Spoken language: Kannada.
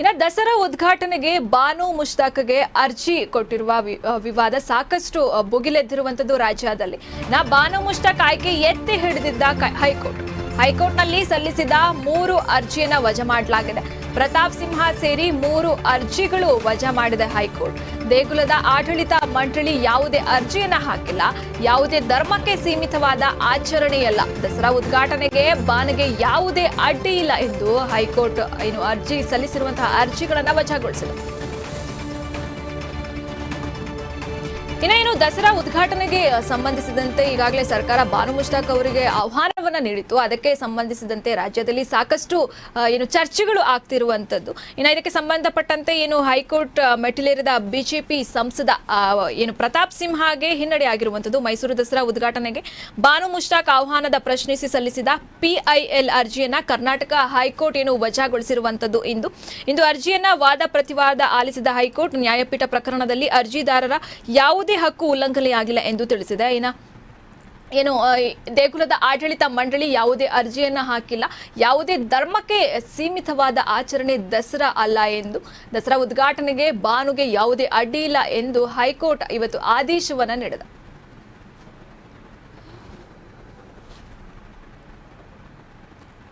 ಇನ್ನು ದಸರಾ ಉದ್ಘಾಟನೆಗೆ ಬಾನು ಮುಷ್ತಾಕ್ಗೆ ಅರ್ಜಿ ಕೊಟ್ಟಿರುವ ವಿವಾದ ಸಾಕಷ್ಟು ಆ, ಭುಗಿಲೆದ್ದಿರುವಂತದ್ದು ರಾಜ್ಯದಲ್ಲಿ. ನಾ ಬಾನು ಮುಷ್ತಾಕ್ ಆಯ್ಕೆ ಎತ್ತಿ ಹಿಡಿದಿದ್ದ ಹೈಕೋರ್ಟ್. ಹೈಕೋರ್ಟ್ನಲ್ಲಿ ಸಲ್ಲಿಸಿದ ಮೂರು ಅರ್ಜಿಯನ್ನ ವಜಾ ಮಾಡಲಾಗಿದೆ. ಪ್ರತಾಪ್ ಸಿಂಹ ಸೇರಿ ಮೂರು ಅರ್ಜಿಗಳು ವಜಾ ಮಾಡಿದೆ ಹೈಕೋರ್ಟ್. ದೇಗುಲದ ಆಡಳಿತ ಮಂಡಳಿ ಯಾವುದೇ ಅರ್ಜಿಯನ್ನ ಹಾಕಿಲ್ಲ. ಯಾವುದೇ ಧರ್ಮಕ್ಕೆ ಸೀಮಿತವಾದ ಆಚರಣೆಯಲ್ಲ. ದಸರಾ ಉದ್ಘಾಟನೆಗೆ ಬಾನಿಗೆ ಯಾವುದೇ ಅಡ್ಡಿ ಇಲ್ಲ ಎಂದು ಹೈಕೋರ್ಟ್ ಏನು ಅರ್ಜಿ ಸಲ್ಲಿಸಿರುವಂತಹ ಅರ್ಜಿಗಳನ್ನು ವಜಾಗೊಳಿಸಿದೆ. ಇನ್ನು ಏನು ದಸರಾ ಉದ್ಘಾಟನೆಗೆ ಸಂಬಂಧಿಸಿದಂತೆ ಈಗಾಗಲೇ ಸರ್ಕಾರ ಬಾನು ಮುಷ್ತಾಕ್ ಅವರಿಗೆ ಆಹ್ವಾನವನ್ನ ನೀಡಿತ್ತು. ಅದಕ್ಕೆ ಸಂಬಂಧಿಸಿದಂತೆ ರಾಜ್ಯದಲ್ಲಿ ಸಾಕಷ್ಟು ಏನು ಚರ್ಚೆಗಳು ಆಗ್ತಿರುವಂತದ್ದು. ಇನ್ನು ಇದಕ್ಕೆ ಸಂಬಂಧಪಟ್ಟಂತೆ ಏನು ಹೈಕೋರ್ಟ್ ಮೆಟ್ಟಿಲೇರಿದ ಬಿಜೆಪಿ ಸಂಸದ ಏನು ಪ್ರತಾಪ್ ಸಿಂಹಗೆ ಹಿನ್ನಡೆ ಆಗಿರುವಂತದ್ದು. ಮೈಸೂರು ದಸರಾ ಉದ್ಘಾಟನೆಗೆ ಬಾನು ಮುಷ್ತಾಕ್ ಆಹ್ವಾನದ ಪ್ರಶ್ನಿಸಿ ಸಲ್ಲಿಸಿದ ಪಿಐಎಲ್ ಅರ್ಜಿಯನ್ನ ಕರ್ನಾಟಕ ಹೈಕೋರ್ಟ್ ಏನು ವಜಾಗೊಳಿಸಿರುವಂತದ್ದು ಇಂದು. ಇಂದು ಅರ್ಜಿಯನ್ನ ವಾದ ಪ್ರತಿವಾದ ಆಲಿಸಿದ ಹೈಕೋರ್ಟ್ ನ್ಯಾಯಪೀಠ ಪ್ರಕರಣದಲ್ಲಿ ಅರ್ಜಿದಾರರ ಯಾವುದೇ ಹಕ್ಕು ಉಲ್ಲಂಘನೆಯಾಗಿಲ್ಲ ಎಂದು ತಿಳಿಸಿದೆ. ಇನ್ನ ಏನು ದೇಗುಲದ ಆಡಳಿತ ಮಂಡಳಿ ಯಾವುದೇ ಅರ್ಜಿಯನ್ನ ಹಾಕಿಲ್ಲ. ಯಾವುದೇ ಧರ್ಮಕ್ಕೆ ಸೀಮಿತವಾದ ಆಚರಣೆ ದಸರಾ ಅಲ್ಲ ಎಂದು, ದಸರಾ ಉದ್ಘಾಟನೆಗೆ ಬಾನುಗೆ ಯಾವುದೇ ಅಡ್ಡಿ ಇಲ್ಲ ಎಂದು ಹೈಕೋರ್ಟ್ ಇವತ್ತು ಆದೇಶವನ್ನು ನೀಡಿದೆ.